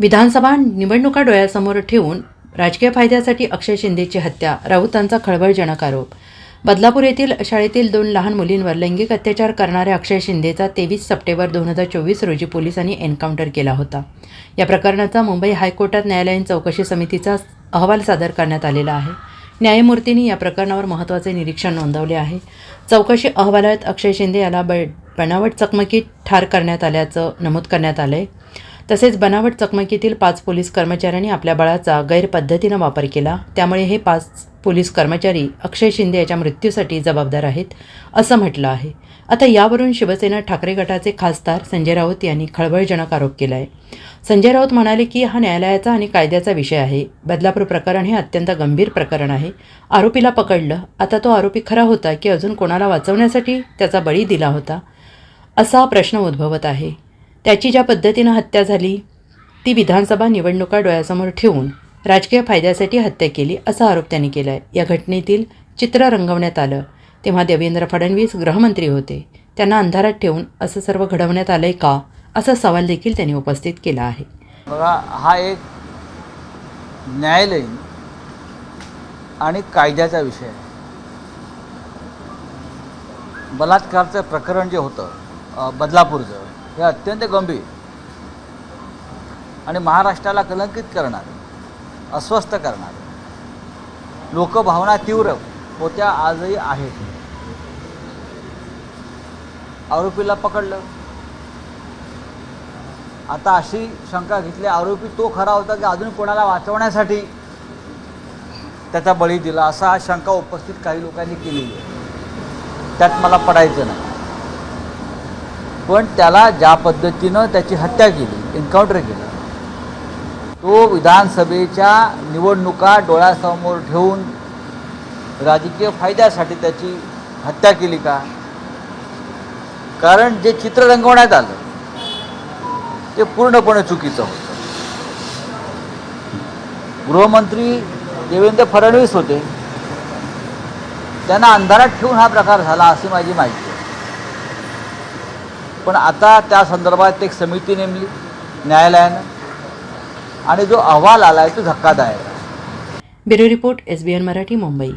विधानसभा निवडणुका डोळ्यासमोर ठेवून राजकीय फायद्यासाठी अक्षय शिंदेची हत्या राऊतांचा खळबळजनक आरोप. बदलापूर येथील शाळेतील दोन लहान मुलींवर लैंगिक अत्याचार करणाऱ्या अक्षय शिंदेचा तेवीस सप्टेंबर दोन हजार चोवीस रोजी पोलिसांनी एन्काउंटर केला होता. या प्रकरणाचा मुंबई हायकोर्टात न्यायालयीन चौकशी समितीचा अहवाल सादर करण्यात आलेला आहे. न्यायमूर्तींनी या प्रकरणावर महत्त्वाचे निरीक्षण नोंदवले आहे. चौकशी अहवालात अक्षय शिंदे याला ब बनावट चकमकीत ठार करण्यात आल्याचं नमूद करण्यात आलं आहे तसेच बनावट चकमकीतील पाच पोलीस कर्मचाऱ्यांनी आपल्या बळाचा गैरपद्धतीनं वापर केला. त्यामुळे हे पाच पोलीस कर्मचारी अक्षय शिंदे याच्या मृत्यूसाठी जबाबदार आहेत असं म्हटलं आहे. आता यावरून शिवसेना ठाकरे गटाचे खासदार संजय राऊत यांनी खळबळजनक आरोप केला आहे संजय राऊत म्हणाले की हा न्यायालयाचा आणि कायद्याचा विषय आहे. बदलापूर प्रकरण हे अत्यंत गंभीर प्रकरण आहे. आरोपीला पकडलं. आता तो आरोपी खरा होता की अजून कोणाला वाचवण्यासाठी त्याचा बळी दिला होता असा प्रश्न उद्भवत आहे. त्याची ज्या पद्धतीनं हत्या झाली ती विधानसभा निवडणुका डोळ्यासमोर ठेवून राजकीय फायद्यासाठी हत्या केली असा आरोप त्यांनी केला आहे या घटनेतील चित्र रंगवण्यात आलं. तेव्हा देवेंद्र फडणवीस गृहमंत्री होते. त्यांना अंधारात ठेवून असं सर्व घडवण्यात आलं आहे का असा सवाल देखील त्यांनी उपस्थित केला आहे. बघा हा एक न्यायालयीन आणि कायद्याचा विषय आहे. बलात्कारचं प्रकरण जे होतं बदलापूरचं हे अत्यंत गंभीर. आणि महाराष्ट्राला कलंकित करणार अस्वस्थ करणार. लोकभावना तीव्र होत्या आजही आहेत. आरोपीला पकडलं. आता अशी शंका घेतली आरोपी तो खरा होता की अजून कोणाला वाचवण्यासाठी त्याचा बळी दिला असा शंका उपस्थित काही लोकांनी केलेली आहे. त्यात मला पडायचं नाही. पण त्याला ज्या पद्धतीनं त्याची हत्या केली एन्काउंटर केलं. तो विधानसभेच्या निवडणुका डोळ्यासमोर ठेवून राजकीय फायद्यासाठी त्याची हत्या केली का? कारण जे चित्र रंगवण्यात आलं ते पूर्णपणे चुकीचं होतं. गृहमंत्री देवेंद्र फडणवीस होते. त्यांना अंधारात ठेवून हा प्रकार झाला अशी माझी माहिती पण आता त्या संदर्भात एक समिती नेमली न्यायालयानं. आणि जो अहवाल आला आहे तो धक्कादायक bureau report S B N Marathi Mumbai.